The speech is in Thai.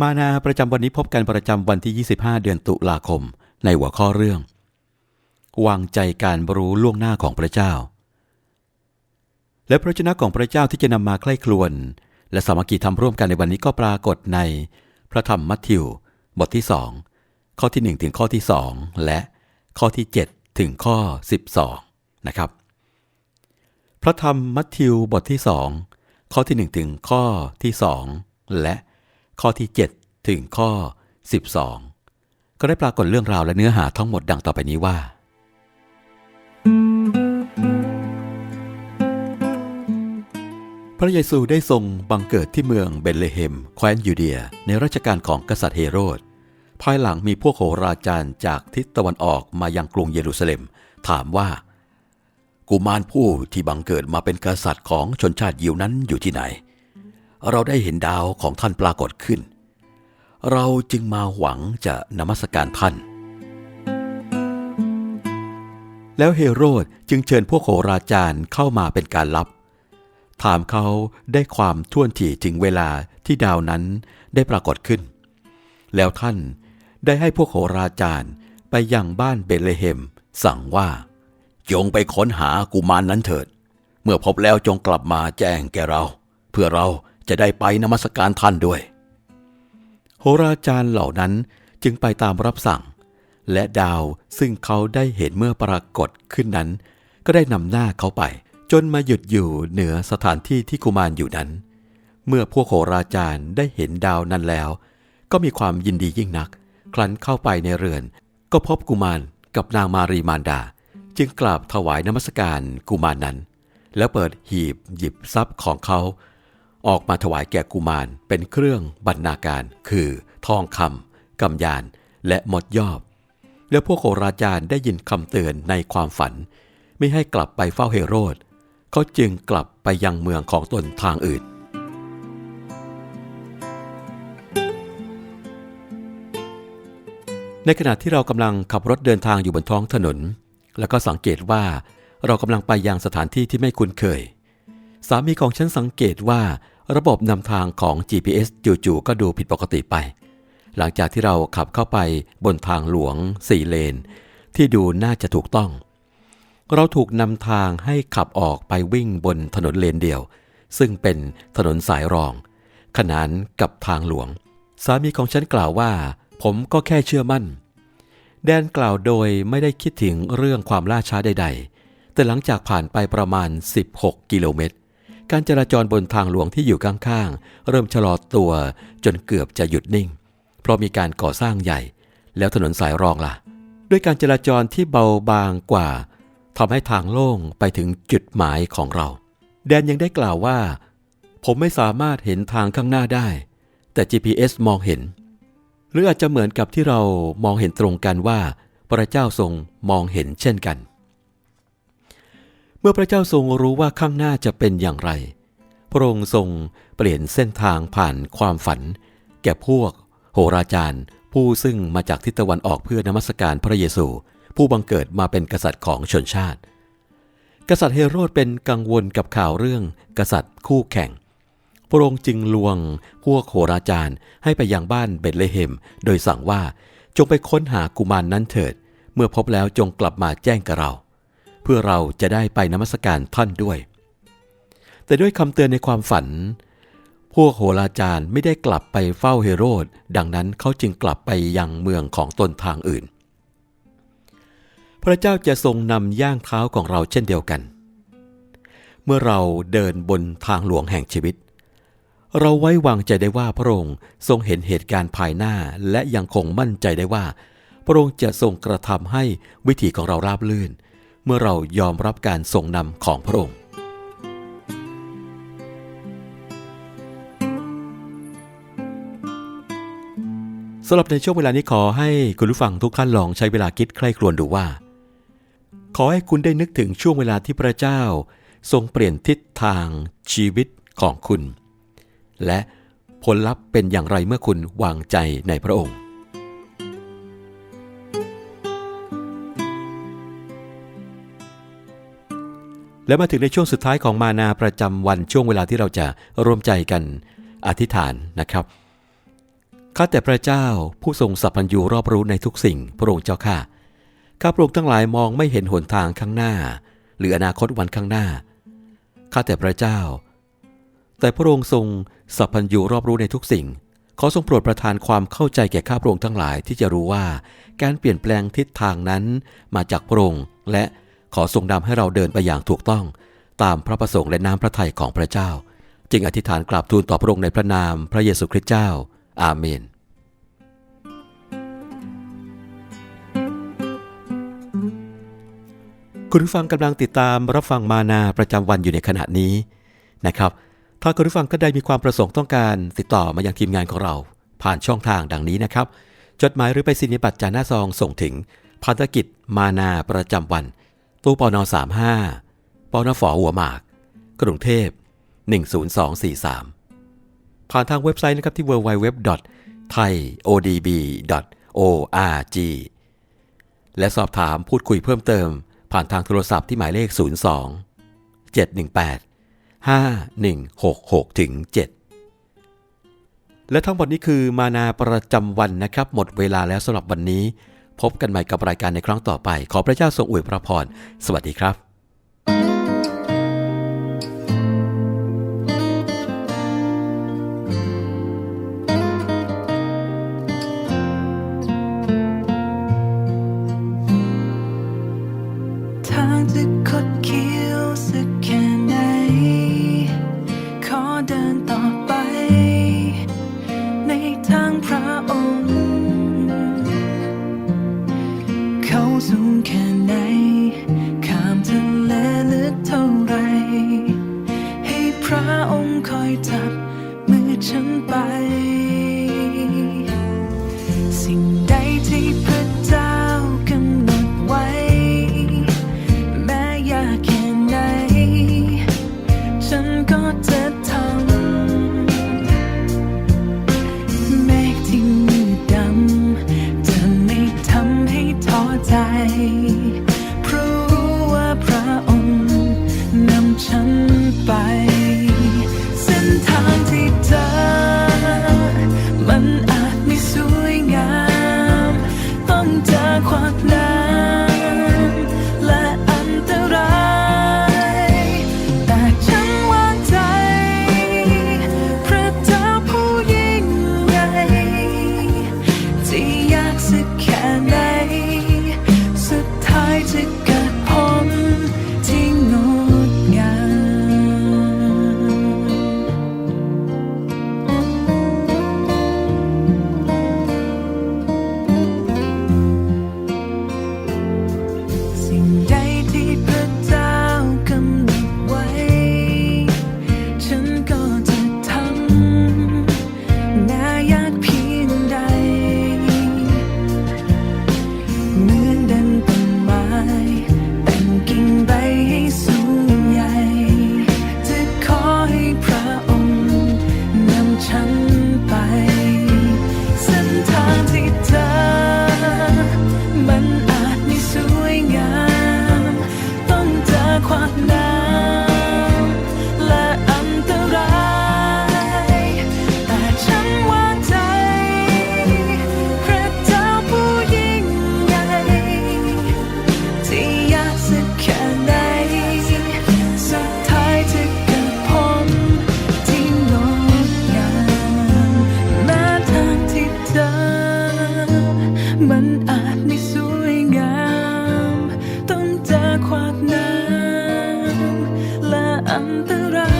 มานาประจำวันนี้พบกันประจำวันที่ 25 เดือนตุลาคม ในหัวข้อเรื่อง วางใจการรู้ล่วงหน้าของพระเจ้า และพระชนะของพระเจ้าที่จะนำมาใกล้ครวน และสามัคคีทำร่วมกันในวันนี้ก็ปรากฏใน พระธรรมมัทธิว บทที่สองข้อที่ 1 ถึงข้อที่ 2 และข้อที่ 7 ถึงข้อ 12 นะครับ พระธรรมมัทธิวบทที่2ข้อที่ 1 ถึงข้อที่ 2 และ ข้อที่ 7 ถึงข้อ 12 ก็ได้ปรากฏเรื่องราวและเนื้อหาทั้งหมดดังต่อไปนี้ว่า พระเยซูได้ทรงบังเกิดที่เมืองเบธเลเฮม แคว้นยูเดีย ในรัชกาลของกษัตริย์เฮโรด ภายหลังมีพวกโหราจารย์จากทิศตะวันออกมายังกรุงเยรูซาเล็ม ถามว่า กุมารผู้ที่บังเกิดมาเป็นกษัตริย์ของชนชาติยิวนั้นอยู่ที่ไหน เราได้เห็นดาวของท่านปรากฏขึ้น เราจึงมาหวังจะนมัสการท่าน แล้วเฮโรดจึงเชิญพวกโหราจารย์เข้ามาเป็นการลับ ถามเขาได้ความท่วนถี่ถึงเวลาที่ดาวนั้นได้ปรากฏขึ้น แล้วท่านได้ให้พวกโหราจารย์ไปยังบ้านเบเลเฮม สั่งว่า จงไปค้นหากุมารนนั้นเถิด เมื่อพบแล้วจงกลับมาแจ้งแก่เรา เพื่อเรา จะได้ไปนมัสการท่านด้วย โหราจารย์เหล่านั้นจึงไปตามรับสั่ง และดาวซึ่งเขาได้เห็นเมื่อปรากฏขึ้นนั้น ก็ได้นำหน้าเขาไป จนมาหยุดอยู่เหนือสถานที่ที่กุมารอยู่นั้น เมื่อพวกโหราจารย์ได้เห็นดาวนั้นแล้ว ก็มีความยินดียิ่งนัก ครั้นเข้าไปในเรือน ก็พบกุมารกับนางมารีมารดา จึงกราบถวายนมัสการกุมารนั้น แล้วเปิดหีบหยิบทรัพย์ของเขา ออกมาถวายแก่กุมารเป็นเครื่องบรรณาการ คือ ทองคำกำยาน และมดยอบ แล้วพวกโหราจารย์ได้ยินคำเตือนในความฝัน ไม่ให้กลับไปเฝ้าเฮโรดเขาจึงกลับไปยังเมืองของตนทางอื่น ในขณะที่เรากำลังขับรถเดินทางอยู่บนท้องถนน แล้วก็สังเกตว่าเรากำลังไปยังสถานที่ที่ไม่คุ้นเคย สามีของฉันสังเกตว่า ระบบนำทางของ GPS จู่ๆก็ดูผิดปกติไป หลังจากที่เราขับเข้าไปบนทางหลวงสี่เลน ที่ดูน่าจะถูกต้อง เราถูกนำทางให้ขับออกไปวิ่งบนถนนเลนเดียว ซึ่งเป็นถนนสายรอง ขนานกับทางหลวง สามีของฉันกล่าวว่า ผมก็แค่เชื่อมั่น แดนกล่าวโดยไม่ได้คิดถึงเรื่องความล่าช้าใด ๆ แต่หลังจากผ่านไปประมาณ 16 กิโลเมตร การจราจรบนทางหลวงที่อยู่ข้างๆ เริ่มชะลอตัวจนเกือบจะหยุดนิ่ง เพราะมีการก่อสร้างใหญ่ แล้วถนนสายรองล่ะ ด้วยการจราจรที่เบาบางกว่าทำให้ทางโล่งไปถึงจุดหมายของเรา แดนยังได้กล่าวว่า ผมไม่สามารถเห็นทางข้างหน้าได้ แต่ GPS มองเห็น หรืออาจจะเหมือนกับที่เรามองเห็นตรงกันว่า พระเจ้าทรงมองเห็นเช่นกัน เมื่อพระเจ้าทรงรู้ว่าข้างหน้าจะเป็นอย่างไร พระองค์ทรงเปลี่ยนเส้นทางผ่านความฝัน แก่พวก โหราจารย์ ผู้ซึ่งมาจากทิศตะวันออกเพื่อนมัสการพระเยซู ผู้บังเกิดมาเป็นกษัตริย์ของชนชาติ กษัตริย์เฮโรดเป็นกังวลกับข่าวเรื่อง กษัตริย์คู่แข่ง พระองค์จึงลวงพวกโหราจารย์ให้ไปยังบ้านเบธเลเฮม โดยสั่งว่าจงไปค้นหากุมารนนั้นเถิด เมื่อพบแล้วจงกลับมาแจ้งกับเรา เพื่อเราจะได้ไปนมัสการท่านด้วย แต่ด้วยคำเตือนในความฝัน พวกโหราจารย์ไม่ได้กลับไปเฝ้าเฮโรด ดังนั้นเขาจึงกลับไปยังเมืองของตนทางอื่น พระเจ้าจะทรงนำย่างเท้าของเราเช่นเดียวกัน เมื่อเราเดินบนทางหลวงแห่งชีวิต เราไว้วางใจได้ว่าพระองค์ทรงเห็นเหตุการณ์ภายหน้าและยังคงมั่นใจได้ว่าพระองค์จะทรงกระทำให้วิถีของเราราบลื่น เมื่อเรายอมรับการทรงนำของพระองค์ สำหรับในช่วงเวลานี้ขอให้คุณผู้ฟังทุกท่านลองใช้เวลาคิดใคร่ครวญดูว่า ขอให้คุณได้นึกถึงช่วงเวลาที่พระเจ้า ทรงเปลี่ยนทิศทางชีวิตของคุณ และผลลัพธ์เป็นอย่างไรเมื่อคุณวางใจในพระองค์ และมาถึงในช่วงสุดท้ายของมานาประจำวันช่วงเวลาที่เราจะร่วมใจกันอธิษฐานนะครับข้าแต่พระเจ้าผู้ทรงสัพพัญญูรอบรู้ในทุกสิ่งพระองค์เจ้าข้าข้าพระองค์ทั้งหลายมองไม่เห็นหนทางข้างหน้า หรืออนาคตวันข้างหน้าข้าแต่พระเจ้า แต่พระองค์ทรงสัพพัญญูรอบรู้ในทุกสิ่ง ขอทรงโปรดประทานความเข้าใจแก่ข้าพระองค์ทั้งหลายที่จะรู้ว่า การเปลี่ยนแปลงทิศทางนั้นมาจากพระองค์และ ขอทรงนำให้เราเดินไปอย่างถูกต้อง ตามพระประสงค์และน้ำพระทัยของพระเจ้า จึงอธิษฐานกราบทูลต่อพระองค์ในพระนามพระเยซูคริสต์เจ้า อาเมนคุณผู้ฟังกำลังติดตามรับฟังมานาประจำวันอยู่ในขณะนี้นะครับ ถ้าคุณผู้ฟังก็ได้มีความประสงค์ต้องการติดต่อมายังทีมงานของเรา ผ่านช่องทางดังนี้นะครับ จดหมายหรือไปสินิบัตรจาหน้าซองส่งถึงพันธกิจมานาประจำวัน ตู้ปอนอ35ปอนอฝอหัวหมาก กรุงเทพ 10243 ผ่านทางเว็บไซต์นะครับที่ www.thaiodb.org และสอบถามพูดคุยเพิ่มเติม ผ่านทางโทรศัพท์ที่หมายเลข 02 718 5166ถึง7และทั้งหมดนี้คือมานาประจำวันนะครับ หมดเวลาแล้วสำหรับวันนี้ พบกันใหม่กับรายการในครั้งต่อไป ขอพระเจ้าทรงอวยพระพร สวัสดีครับ อันตราย